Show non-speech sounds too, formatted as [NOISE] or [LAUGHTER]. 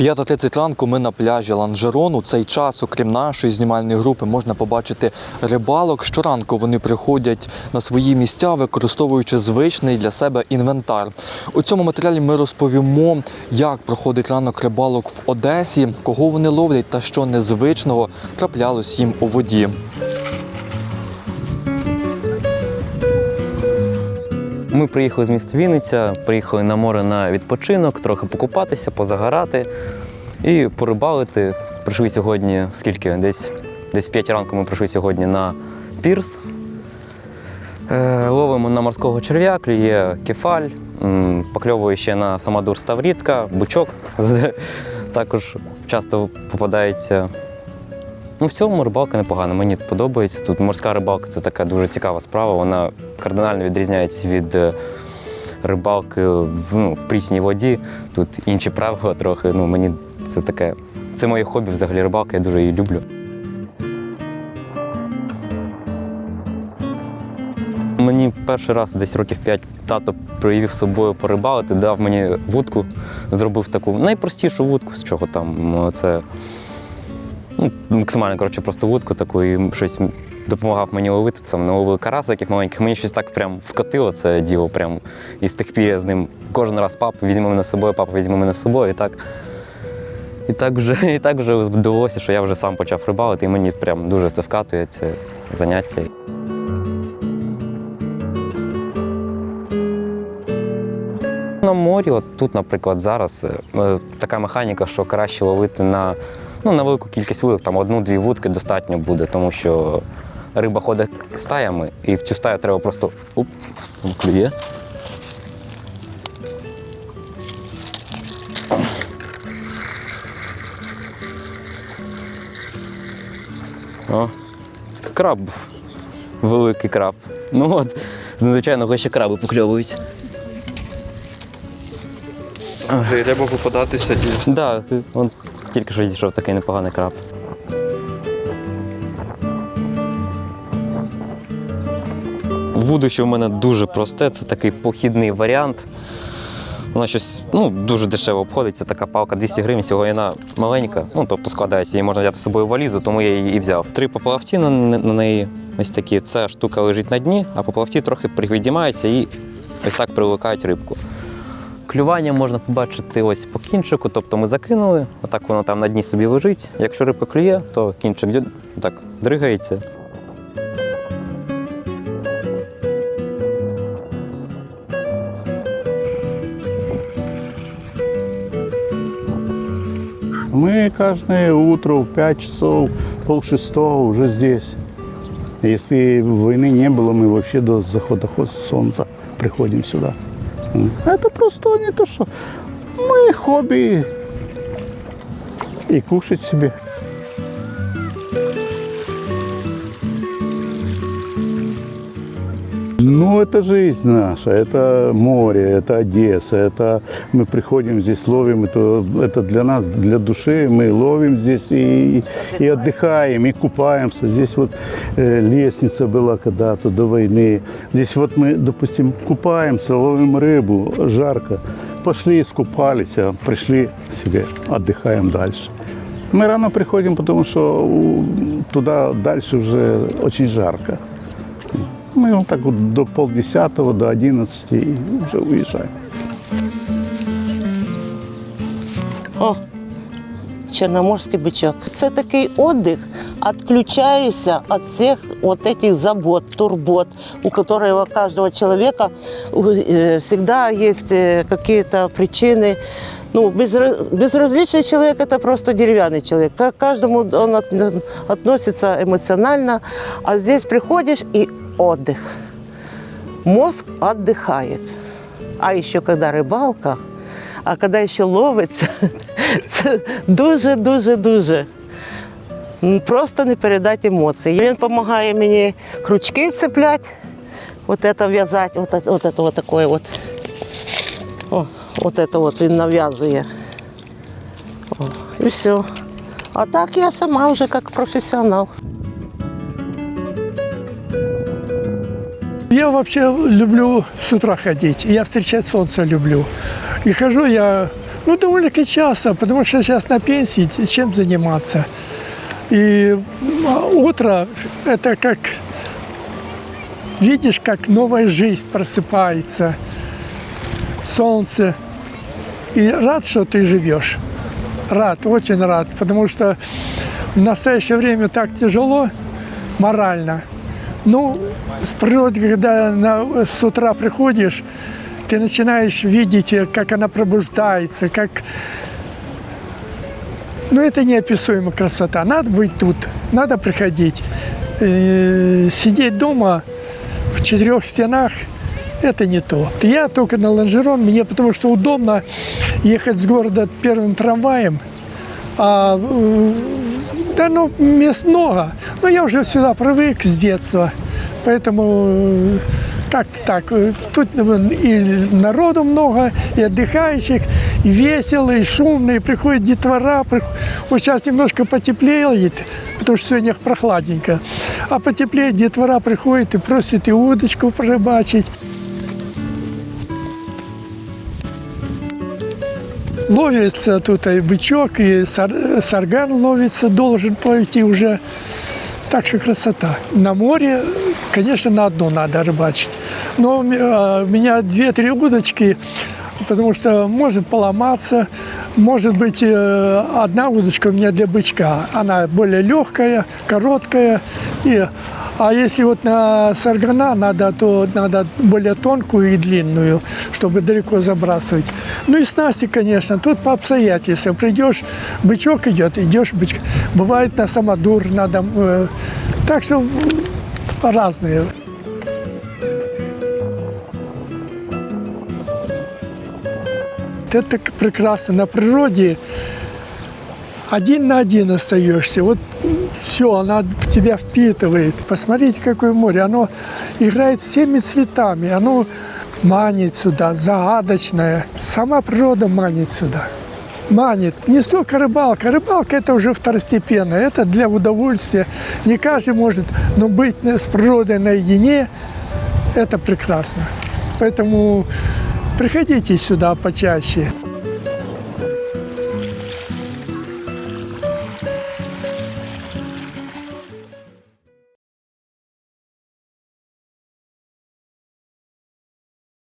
5.30 ранку ми на пляжі Ланжерон. У цей час, окрім нашої знімальної групи, можна побачити рибалок. Щоранку вони приходять на свої місця, використовуючи звичний для себе інвентар. У цьому матеріалі ми розповімо, як проходить ранок рибалок в Одесі, кого вони ловлять та що незвичного траплялось їм у воді. Ми приїхали з міста Вінниця, приїхали на море на відпочинок, трохи покупатися, позагорати і порибалити. Прийшли сьогодні, скільки? Десь, десь 5 ранку ми прийшли сьогодні на пірс. Е, ловимо на морського черв'я, клює кефаль, покльовує ще на самодур ставрідка, бичок. [LAUGHS] Також часто попадається. Ну, в цьому рибалка непогана, мені подобається. Тут морська рибалка це така дуже цікава справа. Вона кардинально відрізняється від е, рибалки в, ну, в прісній воді. Тут інші правила трохи. Ну, мені це таке. Це моє хобі взагалі рибалка, я дуже її люблю. Мені перший раз десь років 5 тато привів з собою порибалити, дав мені вудку, зробив таку найпростішу вудку, з чого там це ну, максимально коротше, просто вудку таку і щось допомагав мені ловити. Там наловили карасиків маленьких. Мені щось так прям вкотило це діло. Прям. І з тих пір я з ним кожен раз папа візьме мене з собою, папа візьме мене з собою. І так, і так вже, і так вже довелося, що я вже сам почав рибалити, і мені прям дуже це вкатує, це заняття. На морі, от тут, наприклад, зараз е, така механіка, що краще ловити на, ну, на велику кількість вудок, там одну-дві вудки достатньо буде, тому що риба ходить стаями, і в цю стаю треба просто уп, клює. О, краб. Великий краб. Ну от, звичайно, ще краби покльовують. Треба попадатися і Так, да, тільки що зійшов такий непоганий краб. Вудище в мене дуже просте, це такий похідний варіант. Вона щось ну, дуже дешево обходиться, така палка 200 гривень, сьогодні вона маленька, ну тобто складається, її можна взяти з собою валізу, тому я її і взяв. Три поплавці на, на неї ось такі. Ця штука лежить на дні, а поплавці трохи підіймаються і ось так привикають рибку. Клювання можна побачити ось по кінчику, тобто ми закинули, отак воно там на дні собі лежить. Якщо рибка клює, то кінчик дю- так дригається. Мы каждое утро в 5 часов, полшестого уже здесь. Если войны не было, мы вообще до захода хо- солнца приходим сюда. Это просто не то, что мы хобби и кушать себе. Ну, это жизнь наша, это море, это Одесса, это мы приходим здесь, ловим, это, это для нас, для души, мы ловим здесь и, и отдыхаем, и купаемся. Здесь вот э, лестница была когда-то до войны. Здесь вот мы, допустим, купаемся, ловим рыбу, жарко. Пошли, искупались, а пришли себе, отдыхаем дальше. Мы рано приходим, потому что у, туда дальше уже очень жарко. Мы вот так вот до полдесятого, до одиннадцати и уже уезжаем. О, Чорноморський бичок. Це такий отдых, отключаюся от всех вот этих забот, турбот, у которого у каждого человека э, всегда есть э, какие-то причины. Ну, безра- безразличный человек – это просто деревянный человек. К каждому он от- относится эмоционально, а здесь приходишь и отдых. Мозг отдыхает. А еще когда рыбалка, а коли ще ловиться, це [LAUGHS] дуже-дуже-дуже. М, Просто не передати емоції. Він допомагає мені крючки цепляти, от це в'язати, от, це- от, це от таке от. О, от це от він нав'язує. О, і все. А так я сама вже як професіонал. Я вообще люблю с утра ходить. Я встречать солнце люблю. И хожу я Ну, довольно-таки часто, потому что сейчас на пенсии, чем заниматься. И а, утро – это как, видишь, как новая жизнь просыпается, солнце. И рад, что ты живешь. Рад, очень рад, потому что в настоящее время так тяжело морально. Ну, с природы, когда на- с утра приходишь, ты начинаешь видеть, э, как она пробуждается, как... Ну, это неописуемая красота. Надо быть тут, надо приходить. Э, Сидеть дома в четырех стенах – это не то. Я только на лонжерон, мне потому что удобно ехать с города первым трамваем, а э, да, ну, мест много. Но я уже сюда привык с детства. Поэтому э, как-то так. Э, Тут э, и народу много, и отдыхающих, и весело, и шумно, и приходит детвора. прих- Вот сейчас немножко потеплеет, потому что сегодня прохладненько. А потеплеет, детвора приходит и просит и удочку порыбачить. Ловится тут и бычок, и сар- сарган ловится, должен пойти уже. Так что красота. На море, конечно, на одно надо рыбачить. Но у ме- а, у меня две-три удочки, потому что может поломаться. Может быть, э, одна удочка у меня для бычка. Она более легкая, короткая. И, а если вот на саргана надо, то надо более тонкую и длинную, чтобы далеко забрасывать. Ну и снасти, конечно, тут по обстоятельствам. Придешь, бычок идет, идешь бычок. Бывает на самодур надо. э, так что разные. Это прекрасно на природе. Один на один остаешься. Вот все, она в тебя впитывает. Посмотрите, какое море. Оно играет всеми цветами. Оно манит сюда, загадочное. Сама природа манит сюда. Манит. Не столько рыбалка. Рыбалка это уже второстепенно. Это для удовольствия. Не каждый может, но быть с природой наедине – это прекрасно. Поэтому приходите сюда почаще.